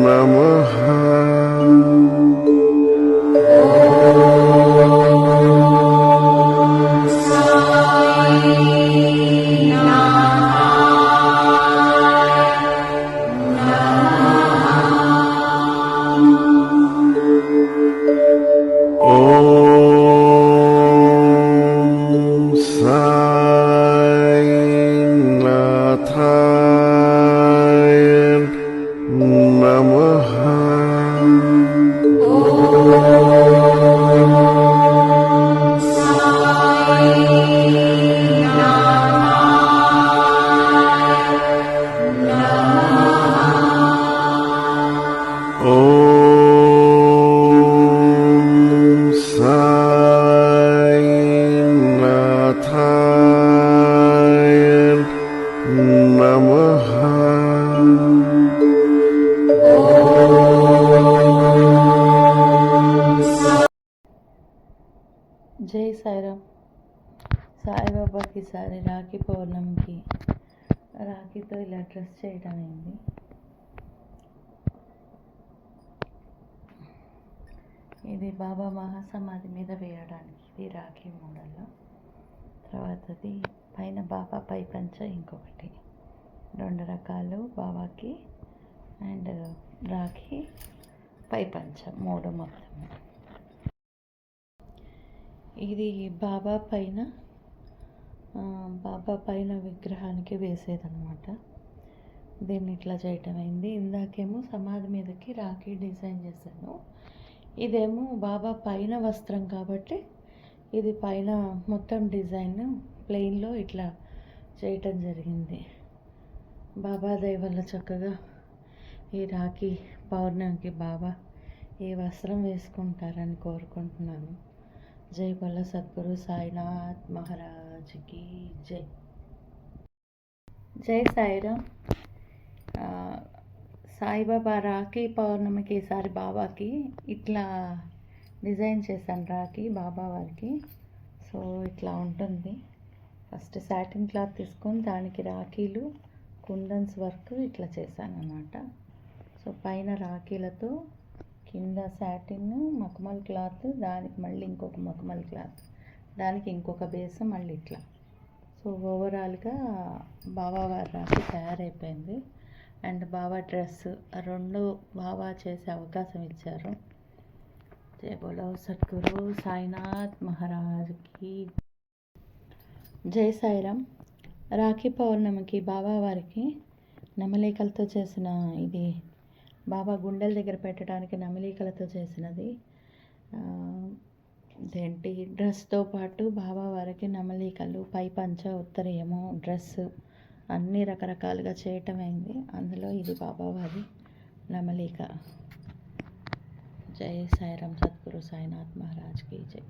Mama. జై సాయిరామ్. సాయిబాబాకి ఈసారి రాఖీ పౌర్ణమికి రాఖీతో ఇలా డ్రెస్ చేయడం అయింది ఇది బాబా మహాసమాధి మీద వేయడానికి ఇది రాఖీ మోడల్లో తర్వాతది పైన బాబా పై పంచ ఇంకొకటి. రెండు రకాలు బాబాకి అండ్ రాఖీ పై పంచ మూడు మొత్తం. ఇది బాబా పైన బాబా పైన విగ్రహానికి వేసేదనమాట దీన్ని ఇట్లా చేయటం అయింది. ఇందాకేమో సమాధి మీదకి రాఖీ డిజైన్ చేశాను. ఇదేమో బాబా పైన వస్త్రం కాబట్టి ఇది పైన మొత్తం డిజైన్ ప్లెయిన్లో ఇట్లా చేయటం జరిగింది. బాబా వల్ల చక్కగా ఈ రాఖీ పౌర్ణమికి బాబా ఈ వస్త్రం వేసుకుంటారని కోరుకుంటున్నాను. జై బల్ల సద్గురు సాయినాథ్ మహారాజ్కి జై. జై సాయిరామ్ సాయిబాబా రాఖీ పౌర్ణమికి ఈసారి బాబాకి ఇట్లా డిజైన్ చేశాను రాఖీ బాబా వారికి. సో ఇట్లా ఉంటుంది. ఫస్ట్ సాటిన్ క్లాత్ తీసుకొని దానికి రాఖీలు కుందన్స్ వర్క్ ఇట్లా చేశాను అనమాట సో పైన రాఖీలతో కింద శాటిన్ మఖమల్ క్లాత్ దానికి మళ్ళీ ఇంకొక మఖమల్ క్లాత్ దానికి ఇంకొక బేస్ మళ్ళీ ఇట్లా. సో ఓవరాల్గా బాబా వారి రాసి తయారైపోయింది. అండ్ బాబా డ్రెస్ రెండు బాబా చేసే అవకాశం ఇచ్చారు. జయ బోలో సద్గురు సాయినాథ్ మహారాజ్కి. జై సాయిరామ్. రాఖీ పౌర్ణమికి బాబా వారికి నమలికలతో చేసిన ఇది బాబా గుండెల దగ్గర పెట్టడానికి నమలికలతో చేసినది. ఇదేంటి? డ్రెస్తో పాటు బాబా వారికి నమలికలు పై పంచ ఉత్తరీయము డ్రెస్ అన్నీ రకరకాలుగా చేయటం అయింది. అందులో ఇది బాబా వారి నమలిక. జై సాయిరామ్ సద్గురు సాయినాథ్ మహారాజ్కి జై.